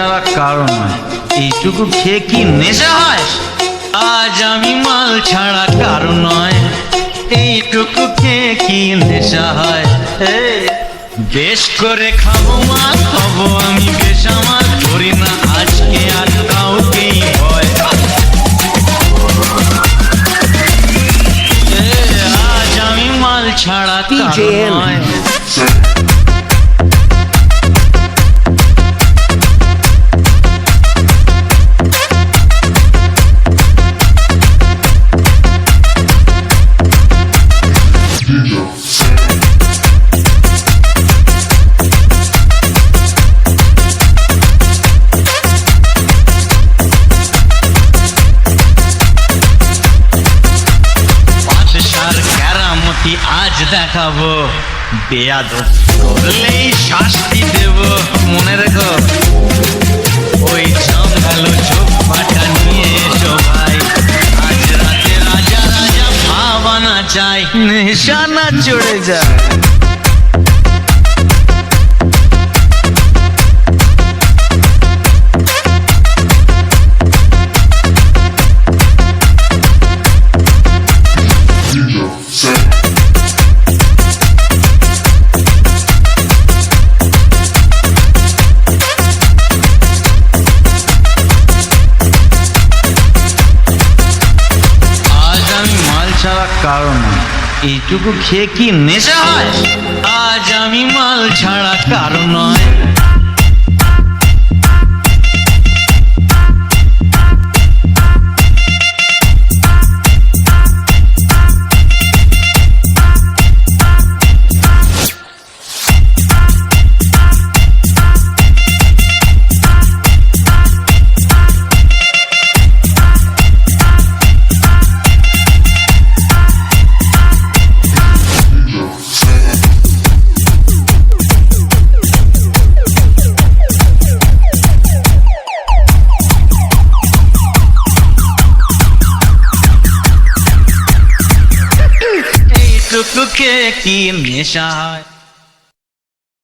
ছাড়া কারণ নয়। এইটুকু খেয়ে কি নেশা হয়? আজ আমি মাল ছাড়া কারণ নয়। এইটুকু খেয়ে কি নেশা হয়? বেশ করে খাব মা খাব আমি বেশ আমার। করি না আজকে আর কাউকেই ভয়। এ, আজ আমি মাল ছাড়া কারণ নয়। কেরামতি আজ দেখাবো? বেয়াদ করলেই শাস্তি দেব, মনে রেখো। ওই জঙ্গালো চোখ পাটা নিয়ে এসো ভাই। আজ রাতে রাজা রাজা ভাবানা চাই নিশানা চড়ে যায়। কারণ এইটুকু খেয়ে কি নেশা হয়? আজ আমি মাল ছাড়া কারণ নয়। খেয়ে কি নেশা হয়